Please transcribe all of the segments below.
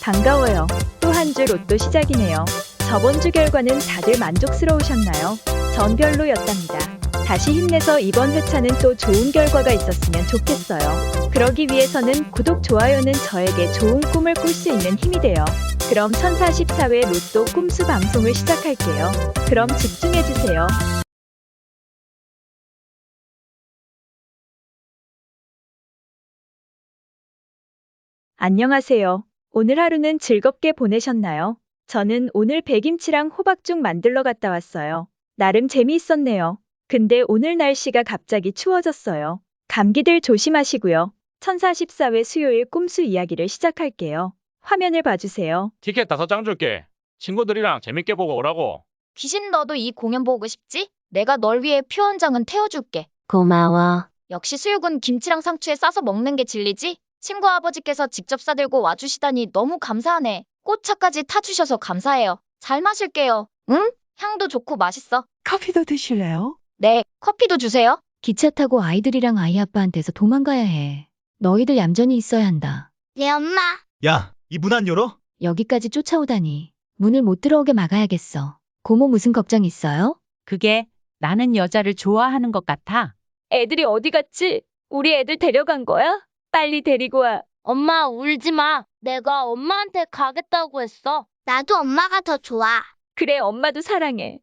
반가워요. 또 한 주 로또 시작이네요. 저번 주 결과는 다들 만족스러우셨나요? 전 별로였답니다. 다시 힘내서 이번 회차는 또 좋은 결과가 있었으면 좋겠어요. 그러기 위해서는 구독, 좋아요는 저에게 좋은 꿈을 꿀 수 있는 힘이 돼요. 그럼 1044회 로또 꿈수 방송을 시작할게요. 그럼 집중해주세요. 안녕하세요. 오늘 하루는 즐겁게 보내셨나요? 저는 오늘 백김치랑 호박죽 만들러 갔다 왔어요. 나름 재미있었네요. 근데 오늘 날씨가 갑자기 추워졌어요. 감기들 조심하시고요. 1044회 수요일 꿈수 이야기를 시작할게요. 화면을 봐주세요. 티켓 다섯 장 줄게. 친구들이랑 재밌게 보고 오라고. 귀신 너도 이 공연 보고 싶지? 내가 널 위해 표 한 장은 태워줄게. 고마워. 역시 수육은 김치랑 상추에 싸서 먹는 게 진리지? 친구 아버지께서 직접 싸들고 와주시다니 너무 감사하네. 꽃차까지 타주셔서 감사해요. 잘 마실게요. 응? 향도 좋고 맛있어. 커피도 드실래요? 네, 커피도 주세요. 기차 타고 아이들이랑 아이 아빠한테서 도망가야 해. 너희들 얌전히 있어야 한다. 네, 엄마. 야, 이 문 안 열어? 여기까지 쫓아오다니. 문을 못 들어오게 막아야겠어. 고모 무슨 걱정 있어요? 그게 나는 여자를 좋아하는 것 같아. 애들이 어디 갔지? 우리 애들 데려간 거야? 빨리 데리고 와. 엄마 울지 마. 내가 엄마한테 가겠다고 했어. 나도 엄마가 더 좋아. 그래, 엄마도 사랑해.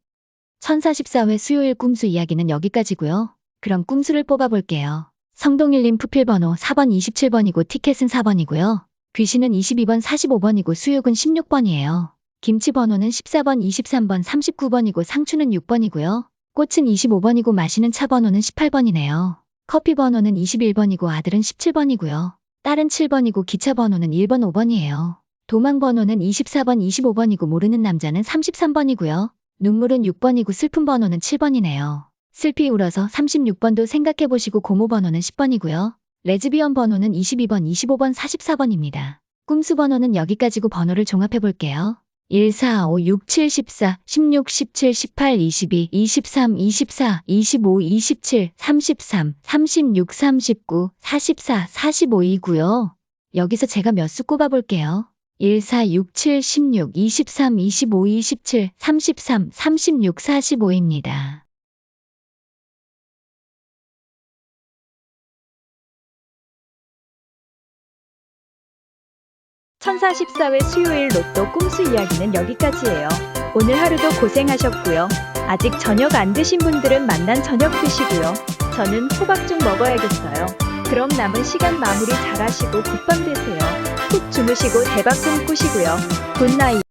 1044회 수요일 꿈수 이야기는 여기까지고요. 그럼 꿈수를 뽑아볼게요. 성동일님 푸필 번호 4번 27번이고 티켓은 4번이고요. 귀신은 22번 45번이고 수육은 16번이에요. 김치 번호는 14번 23번 39번이고 상추는 6번이고요. 꽃은 25번이고 마시는 차 번호는 18번이네요. 커피 번호는 21번이고 아들은 17번이고요. 딸은 7번이고 기차 번호는 1번 5번이에요. 도망 번호는 24번 25번이고 모르는 남자는 33번이고요. 눈물은 6번이고 슬픈 번호는 7번이네요. 슬피 울어서 36번도 생각해보시고 고모 번호는 10번이고요. 레즈비언 번호는 22번, 25번, 44번입니다. 꿈수 번호는 여기까지고 번호를 종합해볼게요. 1, 4, 5, 6, 7, 14, 16, 17, 18, 22, 23, 24, 25, 27, 33, 36, 39, 44, 45이고요. 여기서 제가 몇 수 꼽아볼게요. 1, 4, 6, 7, 16, 23, 25, 27, 33, 36, 45입니다. 천사십사회 수요일 로또 꿈수 이야기는 여기까지예요. 오늘 하루도 고생하셨고요. 아직 저녁 안 드신 분들은 만난 저녁 드시고요. 저는 호박죽 먹어야겠어요. 그럼 남은 시간 마무리 잘 하시고 굿밤 되세요. 푹 주무시고 대박 꿈 꾸시고요. 굿나잇.